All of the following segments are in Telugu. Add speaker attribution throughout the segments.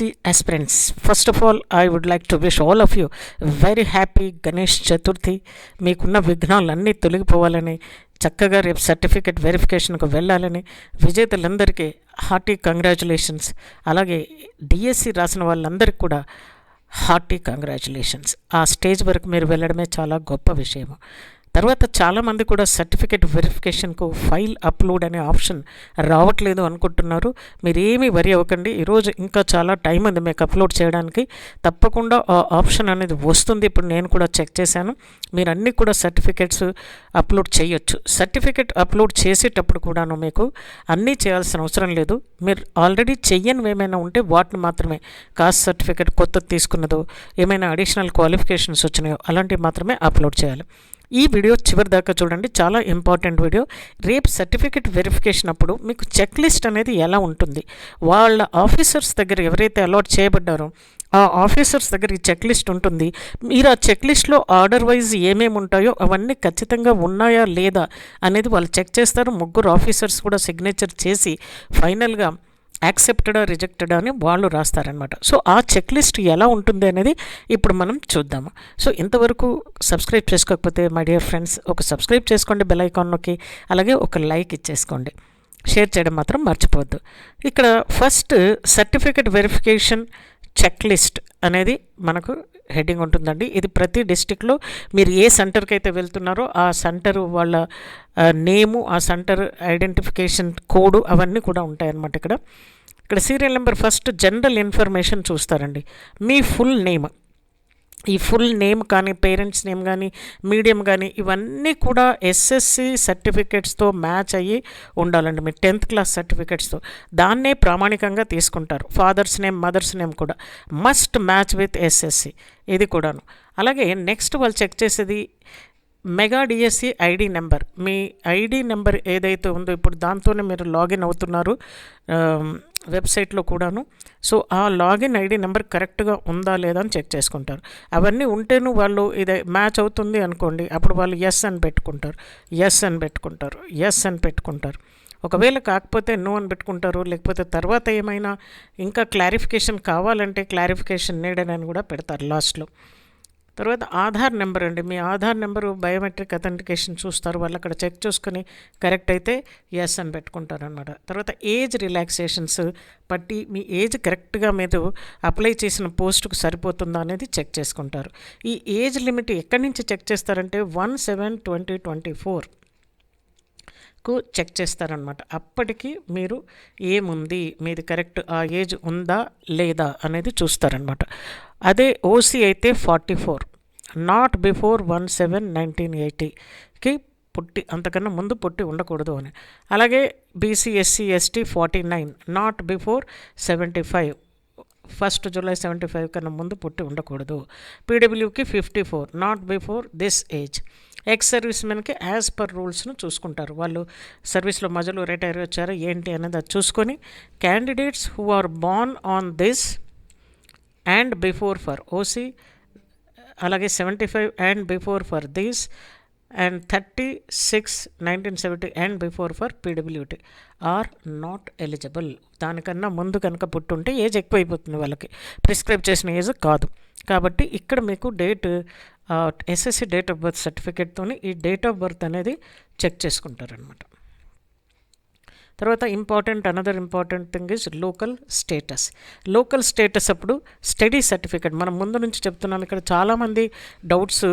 Speaker 1: DSC aspirants first of all I would like to wish all of you very happy Ganesh Chaturthi మీకున్న విఘ్నాలన్నీ తొలగిపోవాలని చక్కగా రేపు సర్టిఫికెట్ వెరిఫికేషన్కు వెళ్ళాలని విజేతలందరికీ హార్టీ కంగ్రాచులేషన్స్ అలాగే డిఎస్సి రాసిన వాళ్ళందరికీ కూడా హార్టీ కంగ్రాచులేషన్స్ ఆ స్టేజ్ వరకు మీరు వెళ్ళడమే చాలా గొప్ప విషయం తర్వాత చాలామంది కూడా సర్టిఫికేట్ వెరిఫికేషన్కు ఫైల్ అప్లోడ్ అనే ఆప్షన్ రావట్లేదు అనుకుంటున్నారు. మీరు వరి అవ్వకండి. ఈరోజు ఇంకా చాలా టైం ఉంది మీకు అప్లోడ్ చేయడానికి. తప్పకుండా ఆ ఆప్షన్ అనేది వస్తుంది. ఇప్పుడు నేను కూడా చెక్ చేశాను. మీరు అన్నీ కూడా సర్టిఫికేట్స్ అప్లోడ్ చేయొచ్చు. సర్టిఫికేట్ అప్లోడ్ చేసేటప్పుడు కూడాను మీకు అన్నీ చేయాల్సిన అవసరం లేదు. మీరు ఆల్రెడీ చెయ్యనివి ఏమైనా ఉంటే వాటిని మాత్రమే. కాస్ట్ సర్టిఫికేట్ కొత్తది తీసుకున్నదో ఏమైనా అడిషనల్ క్వాలిఫికేషన్స్ వచ్చినాయో అలాంటివి మాత్రమే అప్లోడ్ చేయాలి. ఈ వీడియో చివరి దాకా చూడండి. చాలా ఇంపార్టెంట్ వీడియో. రేపు సర్టిఫికేట్ వెరిఫికేషన్ అప్పుడు మీకు చెక్ లిస్ట్ అనేది ఎలా ఉంటుంది? వాళ్ళ ఆఫీసర్స్ దగ్గర ఎవరైతే అలాట్ చేయబడ్డారో ఆ ఆఫీసర్స్ దగ్గర ఈ చెక్ లిస్ట్ ఉంటుంది. మీరు ఆ చెక్ లిస్ట్లో ఆర్డర్ వైజ్ ఏమేమి ఉంటాయో అవన్నీ ఖచ్చితంగా ఉన్నాయా లేదా అనేది వాళ్ళు చెక్ చేస్తారు. ముగ్గురు ఆఫీసర్స్ కూడా సిగ్నేచర్ చేసి ఫైనల్గా యాక్సెప్టెడా రిజెక్టెడా అని వాళ్ళు రాస్తారనమాట సో ఆ చెక్ లిస్ట్ ఎలా ఉంటుంది అనేది ఇప్పుడు మనం చూద్దాము. సో ఇంతవరకు సబ్స్క్రైబ్ చేసుకోకపోతే మై డియర్ ఫ్రెండ్స్ ఒక సబ్స్క్రైబ్ చేసుకోండి బెల్ ఐకాన్లోకి అలాగే ఒక లైక్ ఇచ్చేసుకోండి. షేర్ చేయడం మాత్రం మర్చిపోవద్దు. ఇక్కడ first certificate verification check list అనేది మనకు హెడ్డింగ్ ఉంటుందండి. ఇది ప్రతి డిస్టిక్లో మీరు ఏ సెంటర్కి అయితే వెళ్తున్నారో ఆ సెంటర్ వాళ్ళ నేము ఆ సెంటర్ ఐడెంటిఫికేషన్ కోడ్ అవన్నీ కూడా ఉంటాయన్నమాట ఇక్కడ. ఇక్కడ serial number first general information చూస్తారండి. మీ ఫుల్ నేమ్ ఈ ఫుల్ నేమ్ కానీ పేరెంట్స్ నేమ్ కానీ మీడియం కానీ ఇవన్నీ కూడా ఎస్ఎస్సి సర్టిఫికేట్స్తో మ్యాచ్ అయ్యి ఉండాలండి. మీ టెన్త్ క్లాస్ సర్టిఫికేట్స్తో. దాన్నే ప్రామాణికంగా తీసుకుంటారు. ఫాదర్స్ నేమ్ మదర్స్ నేమ్ కూడా. మస్ట్ మ్యాచ్ విత్ ఎస్ఎస్సి ఇది కూడాను. అలాగే నెక్స్ట్ వాళ్ళు చెక్ చేసేది మెగా డిఎస్సి ఐడి నెంబర్. మీ ఐడి నెంబర్ ఏదైతే ఉందో ఇప్పుడు దాంతోనే మీరు లాగిన్ అవుతున్నారు. వెబ్సైట్లో కూడాను. సో ఆ లాగిన్ ఐడి నెంబర్ కరెక్ట్గా ఉందా లేదా అని చెక్ చేసుకుంటారు. అవన్నీ ఉంటేను వాళ్ళు ఇది మ్యాచ్ అవుతుంది అనుకోండి అప్పుడు వాళ్ళు ఎస్ అని పెట్టుకుంటారు. ఎస్ అని పెట్టుకుంటారు. ఎస్ అని పెట్టుకుంటారు. ఒకవేళ కాకపోతే నో అని పెట్టుకుంటారు లేకపోతే తర్వాత ఏమైనా ఇంకా క్లారిఫికేషన్ కావాలంటే క్లారిఫికేషన్ నీడెడ్ అని కూడా పెడతారు లాస్ట్లో. తర్వాత ఆధార్ నెంబర్ అండి. మీ ఆధార్ నెంబరు బయోమెట్రిక్ అథెంటికేషన్ చూస్తారు. వాళ్ళు అక్కడ చెక్ చేసుకొని కరెక్ట్ అయితే ఎస్ అని పెట్టుకుంటారనమాట తర్వాత ఏజ్ రిలాక్సేషన్స్ బట్టి మీ ఏజ్ కరెక్ట్గా మీరు అప్లై చేసిన పోస్టుకు సరిపోతుందా అనేది చెక్ చేసుకుంటారు. ఈ ఏజ్ లిమిట్ ఎక్కడి నుంచి చెక్ చేస్తారంటే one seven twenty twenty four కు చెక్ చేస్తారనమాట అప్పటికి మీరు ఏముంది మీది కరెక్ట్ ఆ ఏజ్ ఉందా లేదా అనేది చూస్తారనమాట అదే ఓసీ అయితే forty four not before one seven nineteen ఎయిటీకి పుట్టి అంతకన్నా ముందు పుట్టి ఉండకూడదు అని. అలాగే BC SC ST forty nine not before seventy five first July seventy five కన్నా ముందు పుట్టి ఉండకూడదు. పీడబ్ల్యూకి fifty four not before this age. Ex service మెన్కి as per రూల్స్ను చూసుకుంటారు. వాళ్ళు సర్వీస్లో మధ్యలో రిటైర్ వచ్చారా ఏంటి అనేది అది చూసుకొని candidates who are born on this and before for OC అలాగే seventy five and before for these and thirty six nineteen seventy and before for PWT are not eligible దానికన్నా ముందు కనుక పుట్టుంటే ఏజ్ ఎక్కువైపోతుంది వాళ్ళకి. ప్రిస్క్రైబ్ చేసిన ఏజ్ కాదు. కాబట్టి ఇక్కడ మీకు date SSC date of birth సర్టిఫికేట్తో ఈ డేట్ ఆఫ్ బర్త్ అనేది చెక్ చేసుకుంటారనమాట తర్వాత important another important thing is local status local status అప్పుడు స్టడీ సర్టిఫికేట్ మనం ముందు నుంచి చెప్తున్నాం ఇక్కడ చాలామంది డౌట్స్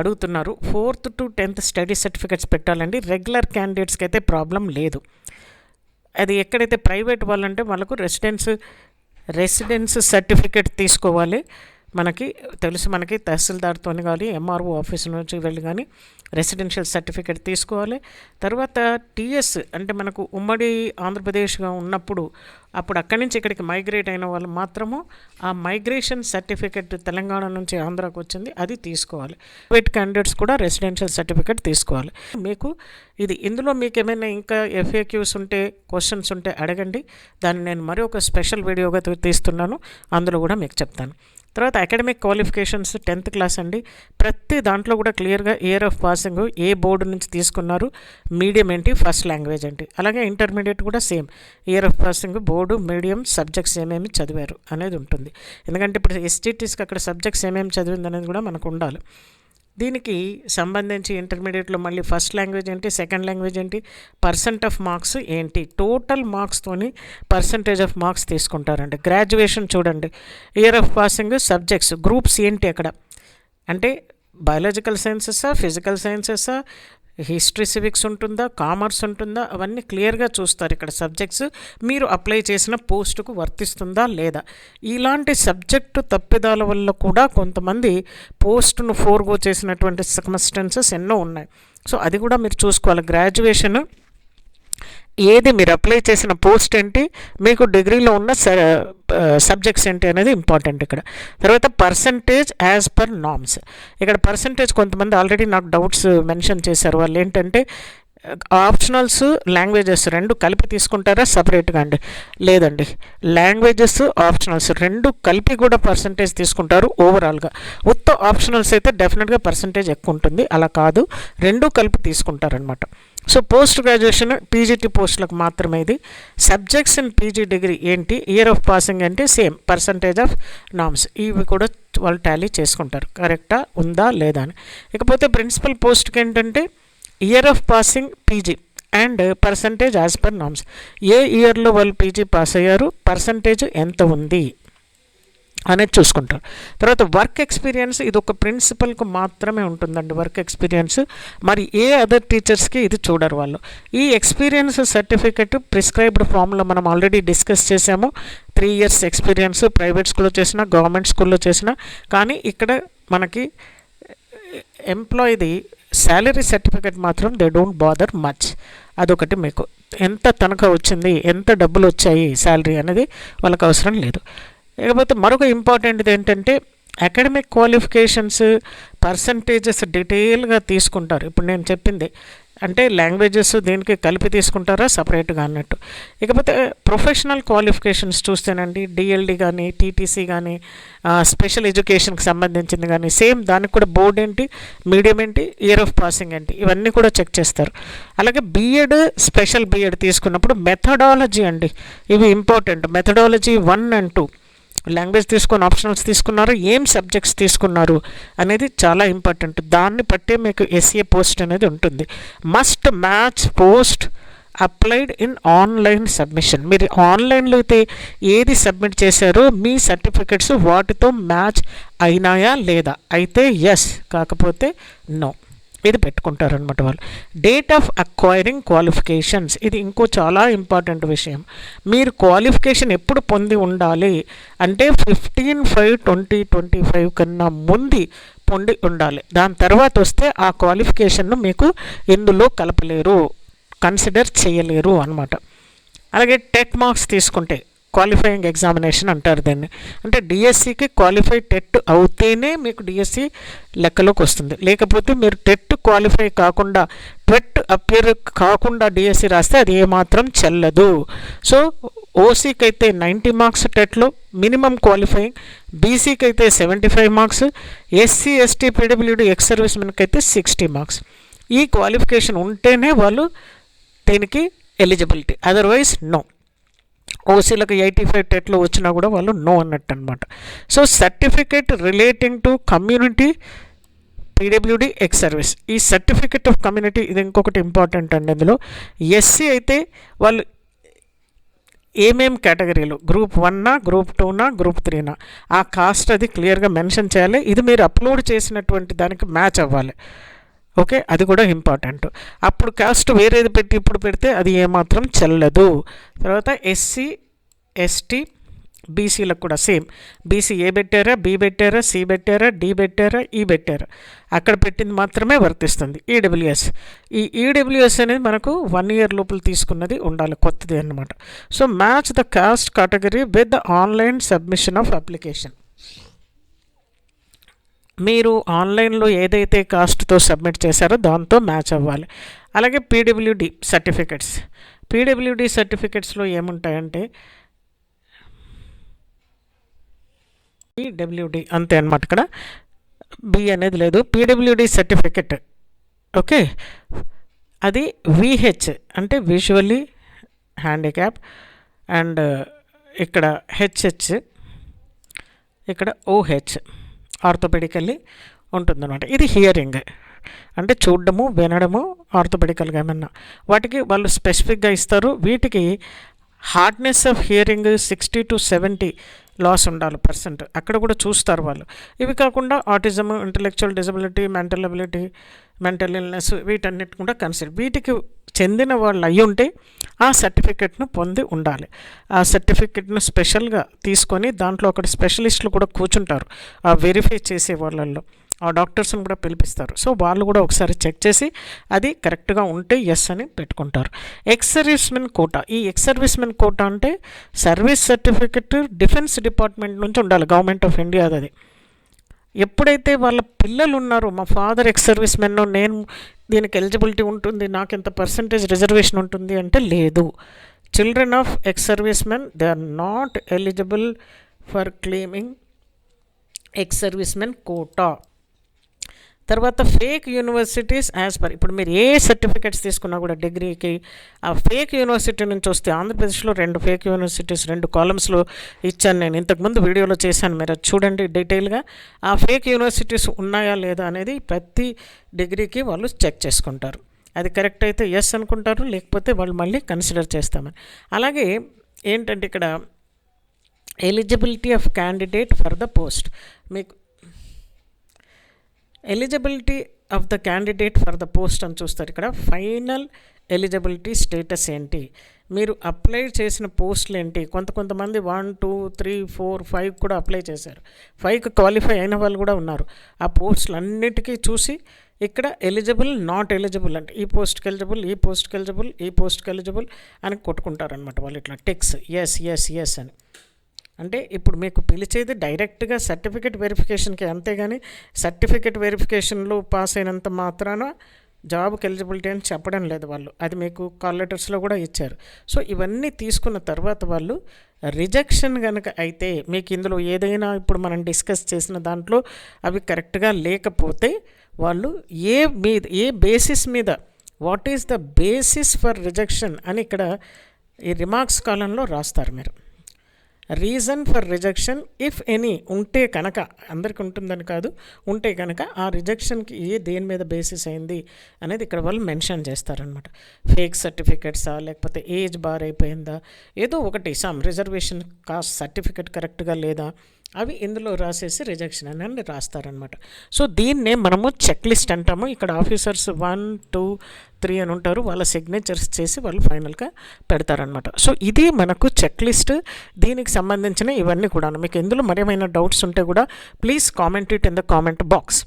Speaker 1: అడుగుతున్నారు. Fourth to tenth study certificates పెట్టాలండి. రెగ్యులర్ క్యాండిడేట్స్కి అయితే ప్రాబ్లం లేదు. అది ఎక్కడైతే ప్రైవేట్ వాళ్ళంటే వాళ్ళకు రెసిడెన్స్ రెసిడెన్స్ సర్టిఫికేట్ తీసుకోవాలి. మనకి తెలుసు మనకి తహసీల్దార్తో కానీ ఎంఆర్ఓ ఆఫీస్ నుంచి వెళ్ళి కానీ రెసిడెన్షియల్ సర్టిఫికేట్ తీసుకోవాలి. తర్వాత టీఎస్ అంటే మనకు ఉమ్మడి ఆంధ్రప్రదేశ్గా ఉన్నప్పుడు అప్పుడు అక్కడి నుంచి ఇక్కడికి మైగ్రేట్ అయిన వాళ్ళు మాత్రము ఆ మైగ్రేషన్ సర్టిఫికేట్ తెలంగాణ నుంచి ఆంధ్రాకి వచ్చింది అది తీసుకోవాలి. ప్రైవేట్ క్యాండిడేట్స్ కూడా రెసిడెన్షియల్ సర్టిఫికేట్ తీసుకోవాలి. మీకు ఇది ఇందులో మీకు ఏమైనా ఇంకా ఎఫ్ఏక్యూస్ ఉంటే క్వశ్చన్స్ ఉంటే అడగండి. దాన్ని నేను మరి ఒక స్పెషల్ వీడియోగా తీస్తున్నాను. అందులో కూడా మీకు చెప్తాను. తర్వాత అకాడమిక్ క్వాలిఫికేషన్స్ టెన్త్ క్లాస్ అండి. ప్రతి దాంట్లో కూడా క్లియర్గా ఇయర్ ఆఫ్ పాసింగ్ ఏ బోర్డు నుంచి తీసుకున్నారు మీడియం ఏంటి ఫస్ట్ లాంగ్వేజ్ ఏంటి. అలాగే ఇంటర్మీడియట్ కూడా same year of passing board medium subjects ఏమేమి చదివారు అనేది ఉంటుంది. ఎందుకంటే ఇప్పుడు ఎస్టీటీస్కి అక్కడ సబ్జెక్ట్స్ ఏమేమి చదివింది అనేది కూడా మనకు ఉండాలి. దీనికి సంబంధించి ఇంటర్మీడియట్లో మళ్ళీ ఫస్ట్ లాంగ్వేజ్ ఏంటి సెకండ్ లాంగ్వేజ్ ఏంటి పర్సెంట్ ఆఫ్ మార్క్స్ ఏంటి టోటల్ మార్క్స్తోని పర్సంటేజ్ ఆఫ్ మార్క్స్ తీసుకుంటారండి. గ్రాడ్యుయేషన్ చూడండి year of passing subjects groups ఏంటి అక్కడ? అంటే బయాలజికల్ సైన్సెసా ఫిజికల్ సైన్సెసా హిస్టరీ సివిక్స్ ఉంటుందా కామర్స్ ఉంటుందా అవన్నీ క్లియర్గా చూస్తారు ఇక్కడ సబ్జెక్ట్స్. మీరు అప్లై చేసిన పోస్టుకు వర్తిస్తుందా లేదా? ఇలాంటి సబ్జెక్టు తప్పిదాల వల్ల కూడా కొంతమంది పోస్టును ఫోర్గో చేసినటువంటి సర్కమ్స్టెన్సెస్ ఎన్నో ఉన్నాయి. సో అది కూడా మీరు చూసుకోవాలి. గ్రాడ్యుయేషన్ ఏది మీరు అప్లై చేసిన పోస్ట్ ఏంటి మీకు డిగ్రీలో ఉన్న సబ్జెక్ట్స్ ఏంటి అనేది ఇంపార్టెంట్ ఇక్కడ. తర్వాత పర్సంటేజ్ యాజ్ పర్ నామ్స్ ఇక్కడ పర్సంటేజ్ కొంతమంది ఆల్రెడీ నాకు డౌట్స్ మెన్షన్ చేశారు. వాళ్ళు ఏంటంటే ఆప్షనల్స్ లాంగ్వేజెస్ రెండు కలిపి తీసుకుంటారా? సపరేట్గా అండి. లేదండి. లాంగ్వేజెస్ ఆప్షనల్స్ రెండు కలిపి కూడా పర్సంటేజ్ తీసుకుంటారు ఓవరాల్గా. ఉత్త ఆప్షనల్స్ అయితే డెఫినెట్గా పర్సంటేజ్ ఎక్కువ ఉంటుంది. అలా కాదు. రెండు కలిపి తీసుకుంటారనమాట సో పోస్ట్ గ్రాడ్యుయేషన్ పీజీటీ పోస్టులకు మాత్రమే ఇది. సబ్జెక్ట్స్ ఇన్ పీజీ డిగ్రీ ఏంటి? ఇయర్ ఆఫ్ పాసింగ్ అంటే సేమ్. Percentage of norms. ఇవి కూడా వాళ్ళు టాలీ చేసుకుంటారు. కరెక్టా? ఉందా? లేదా అని. ఇకపోతే ప్రిన్సిపల్ పోస్ట్కి ఏంటంటే year of passing PG and percentage as per norms ఏ ఇయర్లో వాళ్ళు పీజీ పాస్ అయ్యారు? పర్సంటేజ్ ఎంత ఉంది? అనేది చూసుకుంటారు. తర్వాత వర్క్ ఎక్స్పీరియన్స్ ఇది ఒక ప్రిన్సిపల్కు మాత్రమే ఉంటుందండి వర్క్ ఎక్స్పీరియన్స్ మరి ఏ అదర్ టీచర్స్కి ఇది చూడరు వాళ్ళు. ఈ ఎక్స్పీరియన్స్ సర్టిఫికెట్ ప్రిస్క్రైబ్డ్ ఫామ్లో మనం ఆల్రెడీ డిస్కస్ చేసాము త్రీ ఇయర్స్ ఎక్స్పీరియన్స్ ప్రైవేట్ స్కూల్లో చేసిన గవర్నమెంట్ స్కూల్లో చేసిన. కానీ ఇక్కడ మనకి ఎంప్లాయీది శాలరీ సర్టిఫికేట్ మాత్రం దే డోంట్ బాదర్ మచ్ అదొకటి మీకు. ఎంత తనఖా వచ్చింది ఎంత డబ్బులు వచ్చాయి శాలరీ అనేది వాళ్ళకి అవసరం లేదు. ఇకపోతే మరొక ఇంపార్టెంట్ ఏంటంటే అకాడమిక్ క్వాలిఫికేషన్స్ పర్సంటేజెస్ డీటెయిల్గా తీసుకుంటారు. ఇప్పుడు నేను చెప్పింది అంటే లాంగ్వేజెస్ దీనికి కలిపి తీసుకుంటారా? సపరేట్గా అన్నట్టు. ఇకపోతే ప్రొఫెషనల్ క్వాలిఫికేషన్స్ చూస్తేనండి డిఎల్డి కానీ టీటీసీ కానీ స్పెషల్ ఎడ్యుకేషన్కి సంబంధించింది కానీ సేమ్ దానికి కూడా బోర్డ్ ఏంటి మీడియం ఏంటి ఇయర్ ఆఫ్ పాసింగ్ ఏంటి ఇవన్నీ కూడా చెక్ చేస్తారు. అలాగే బీఎడ్ స్పెషల్ బీఎడ్ తీసుకున్నప్పుడు మెథడాలజీ అండి. ఇవి important. Methodology one and two. Language తీసుకొని ఆప్షనల్స్ తీసుకున్నారు ఏం సబ్జెక్ట్స్ తీసుకున్నారు అనేది చాలా ఇంపార్టెంట్ దాన్ని బట్టే మీకు ఎస్ఏ పోస్ట్ అనేది ఉంటుంది. Must match post applied in online submission మీరు ఆన్లైన్లో అయితే ఏది సబ్మిట్ చేశారో మీ సర్టిఫికెట్స్ వాటితో మ్యాచ్ అయినాయా లేదా? అయితే ఎస్ కాకపోతే నో ఇది పెట్టుకుంటారనమాట వాళ్ళు. డేట్ ఆఫ్ అక్వైరింగ్ క్వాలిఫికేషన్స్ ఇది ఇంకో చాలా ఇంపార్టెంట్ విషయం. మీరు క్వాలిఫికేషన్ ఎప్పుడు పొంది ఉండాలి అంటే fifteen five twenty twenty five కన్నా ముందు పొంది ఉండాలి. దాని తర్వాత వస్తే ఆ క్వాలిఫికేషన్ను మీకు ఇందులో కలపలేరు కన్సిడర్ చేయలేరు అనమాట అలాగే టెట్ మార్క్స్ తీసుకుంటే క్వాలిఫైయింగ్ ఎగ్జామినేషన్ అంటారు దాన్ని. అంటే డిఎస్సికి క్వాలిఫై టెట్ అవుతేనే మీకు డిఎస్సి లెక్కలోకి వస్తుంది. లేకపోతే మీరు టెట్ క్వాలిఫై కాకుండా ట్వెట్ అపియర్ కాకుండా డిఎస్సి రాస్తే అది ఏమాత్రం చెల్లదు. సో ఓసీకి అయితే నైంటీ మార్క్స్ టెట్లో మినిమం క్వాలిఫైయింగ్ బీసీకి అయితే seventy five marks SC ST PWD ex service మెన్కి అయితే సిక్స్టీ మార్క్స్ ఈ క్వాలిఫికేషన్ ఉంటేనే వాళ్ళు దీనికి ఎలిజిబిలిటీ అదర్వైజ్ నో ఓసీలకు ఎయిటీ ఫైవ్ టెట్లు వచ్చినా కూడా వాళ్ళు నో అన్నట్టు అనమాట so certificate relating to community PWD ex service. ఈ సర్టిఫికేట్ ఆఫ్ కమ్యూనిటీ ఇది ఇంకొకటి ఇంపార్టెంట్ అండి అందులో ఎస్సీ అయితే వాళ్ళు ఏమేం కేటగిరీలు? గ్రూప్ వన్నా గ్రూప్ టూనా గ్రూప్ త్రీనా? ఆ కాస్ట్ అది క్లియర్గా మెన్షన్ చేయాలి. ఇది మీరు అప్లోడ్ చేసినటువంటి దానికి మ్యాచ్ అవ్వాలి. ఓకే? అది కూడా ఇంపార్టెంట్. అప్పుడు కాస్ట్ వేరేది పెట్టి ఇప్పుడు పెడితే అది ఏమాత్రం చెల్లదు. తర్వాత ఎస్సీ ఎస్టీ బీసీలకు కూడా సేమ్. బీసీ ఏ పెట్టారా? బి పెట్టారా? సి పెట్టారా? డి పెట్టారా? ఈ పెట్టారా? అక్కడ పెట్టింది మాత్రమే వర్తిస్తుంది. ఈడబ్ల్యూఎస్. ఈ ఈడబ్ల్యూఎస్ అనేది మనకు వన్ ఇయర్ లోపల తీసుకున్నది ఉండాలి కొత్తది అన్నమాట. So match the caste category with the online submission of application. మీరు ఆన్లైన్లో ఏదైతే కాస్ట్తో సబ్మిట్ చేశారో దాంతో మ్యాచ్ అవ్వాలి. అలాగే పీడబ్ల్యూడి సర్టిఫికెట్స్. పీడబ్ల్యూడి సర్టిఫికెట్స్లో ఏముంటాయంటే పీడబ్ల్యూడి అంతే అనమాట ఇక్కడ. బి అనేది లేదు. PWD certificate. ఓకే? అది విహెచ్ అంటే విజువల్లీ హ్యాండిక్యాప్ అండ్ ఇక్కడ హెచ్హెచ్ ఇక్కడ ఓహెచ్. ఆర్థోపెడికల్లీ ఉంటుందన్నమాట. ఇది హియరింగ్. అంటే చూడడము వినడము ఆర్థోపెడికల్గా ఏమన్నా. వాటికి వాళ్ళు స్పెసిఫిక్గా ఇస్తారు. వీటికి hardness of hearing sixty to seventy loss ఉండాలి పర్సెంట్. అక్కడ కూడా చూస్తారు వాళ్ళు. ఇవి కాకుండా autism intellectual disability mental ability mental illness వీటన్నిటి కూడా కన్సిడర్. వీటికి చెందిన వాళ్ళు అయి ఉంటే ఆ సర్టిఫికెట్ను పొంది ఉండాలి. ఆ సర్టిఫికెట్ను స్పెషల్గా తీసుకొని దాంట్లో అక్కడ స్పెషలిస్టులు కూడా కూర్చుంటారు. ఆ వెరిఫై చేసే వాళ్ళల్లో ఆ డాక్టర్స్ని కూడా పిలిపిస్తారు. సో వాళ్ళు కూడా ఒకసారి చెక్ చేసి అది కరెక్ట్గా ఉంటే ఎస్ అని పెట్టుకుంటారు. ఎక్స్ సర్వీస్మెన్ కోటా ఈ ఎక్స్ సర్వీస్మెన్ కోటా అంటే సర్వీస్ సర్టిఫికెట్ డిఫెన్స్ డిపార్ట్మెంట్ నుంచి ఉండాలి. గవర్నమెంట్ ఆఫ్ ఇండియా అది. ఎప్పుడైతే వాళ్ళ పిల్లలు ఉన్నారో మా ఫాదర్ ఎక్స్ సర్వీస్ మెన్ నేను దీనికి ఎలిజిబిలిటీ ఉంటుంది నాకు ఎంత పర్సంటేజ్ రిజర్వేషన్ ఉంటుంది అంటే లేదు. Children of ex servicemen they are not eligible for claiming ex servicemen quota తర్వాత ఫేక్ యూనివర్సిటీస్ యాజ్ పర్ ఇప్పుడు మీరు ఏ సర్టిఫికెట్స్ తీసుకున్నా కూడా డిగ్రీకి ఆ ఫేక్ యూనివర్సిటీ నుంచి వస్తే ఆంధ్రప్రదేశ్లో రెండు ఫేక్ యూనివర్సిటీస్ రెండు కాలమ్స్లో ఇచ్చాను నేను. ఇంతకుముందు వీడియోలో చేశాను మీరు అది చూడండి డీటెయిల్గా ఆ ఫేక్ యూనివర్సిటీస్ ఉన్నాయా లేదా అనేది ప్రతి డిగ్రీకి వాళ్ళు చెక్ చేసుకుంటారు. అది కరెక్ట్ అయితే ఎస్ అనుకుంటారు లేకపోతే వాళ్ళు మళ్ళీ కన్సిడర్ చేస్తామని. అలాగే ఏంటంటే ఇక్కడ eligibility of candidate for the post మీకు eligibility of the candidate for the post అని చూస్తారు ఇక్కడ. ఫైనల్ ఎలిజిబిలిటీ స్టేటస్ ఏంటి? మీరు అప్లై చేసిన పోస్టులు ఏంటి? కొంత కొంతమంది one two three four five కూడా అప్లై చేశారు. ఫైవ్కి క్వాలిఫై అయిన వాళ్ళు కూడా ఉన్నారు. ఆ పోస్టులు అన్నిటికీ చూసి ఇక్కడ ఎలిజిబుల్ నాట్ ఎలిజిబుల్ అంటే ఈ పోస్ట్కి ఎలిజిబుల్ ఈ పోస్ట్కి ఎలిజిబుల్ ఈ పోస్ట్కి ఎలిజిబుల్ అని కొట్టుకుంటారనమాట వాళ్ళు ఇట్లా టెక్స్. ఎస్ ఎస్ ఎస్ అని. అంటే ఇప్పుడు మీకు పిలిచేది డైరెక్ట్గా సర్టిఫికేట్ వెరిఫికేషన్కి అంతేగాని సర్టిఫికేట్ వెరిఫికేషన్లో పాస్ అయినంత మాత్రాన జాబ్కి ఎలిజిబిలిటీ అని చెప్పడం లేదు వాళ్ళు. అది మీకు కాల్ లెటర్స్లో కూడా ఇచ్చారు. సో ఇవన్నీ తీసుకున్న తర్వాత వాళ్ళు రిజెక్షన్ కనుక అయితే మీకు ఇందులో ఏదైనా ఇప్పుడు మనం డిస్కస్ చేసిన దాంట్లో అవి కరెక్ట్గా లేకపోతే వాళ్ళు ఏ మీద ఏ బేసిస్ మీద what is the basis for rejection అని ఇక్కడ ఈ రిమార్క్స్ కాలంలో రాస్తారు మీరు. Reason for rejection if any ఉంటే కనుక అందరికి ఉంటుందని కాదు ఉంటే కనుక ఆ రిజెక్షన్కి ఏ దేని మీద బేసిస్ అయింది అనేది ఇక్కడ వాళ్ళు మెన్షన్ చేస్తారనమాట ఫేక్ సర్టిఫికెట్సా లేకపోతే ఏజ్ బార్ అయిపోయిందా ఏదో ఒకటి సమ్ రిజర్వేషన్ కాస్ట్ సర్టిఫికెట్ కరెక్ట్గా లేదా అవి ఇందులో రాసేసి రిజెక్షన్ అని రాస్తారనమాట సో దీన్నే మనము చెక్ లిస్ట్ అంటాము. ఇక్కడ ఆఫీసర్స్ వన్ టూ త్రీ అని ఉంటారు. వాళ్ళ సిగ్నేచర్స్ చేసి వాళ్ళు ఫైనల్గా పెడతారనమాట సో ఇది మనకు చెక్ లిస్ట్ దీనికి సంబంధించిన ఇవన్నీ కూడా మీకు ఎందులో మరేమైనా డౌట్స్ ఉంటే కూడా please comment it in the comment box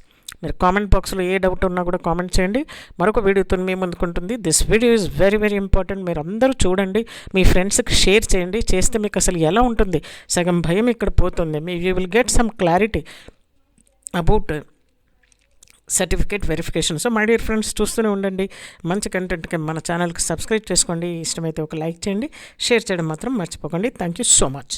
Speaker 1: మీరు కామెంట్ బాక్స్లో ఏ డౌట్ ఉన్నా కూడా కామెంట్ చేయండి. మరొక వీడియోతో మీ ముందుకుంటుంది this video is very very important మీరు అందరూ చూడండి. మీ ఫ్రెండ్స్కి షేర్ చేయండి. చేస్తే మీకు అసలు ఎలా ఉంటుంది? సగం భయం ఇక్కడ పోతుంది. మీ you will get some clarity about certificate verification so my dear friends చూస్తూనే ఉండండి. మంచి కంటెంట్కి మన ఛానల్కి సబ్స్క్రైబ్ చేసుకోండి. ఇష్టమైతే ఒక లైక్ చేయండి. షేర్ చేయడం మాత్రం మర్చిపోకండి. Thank you so much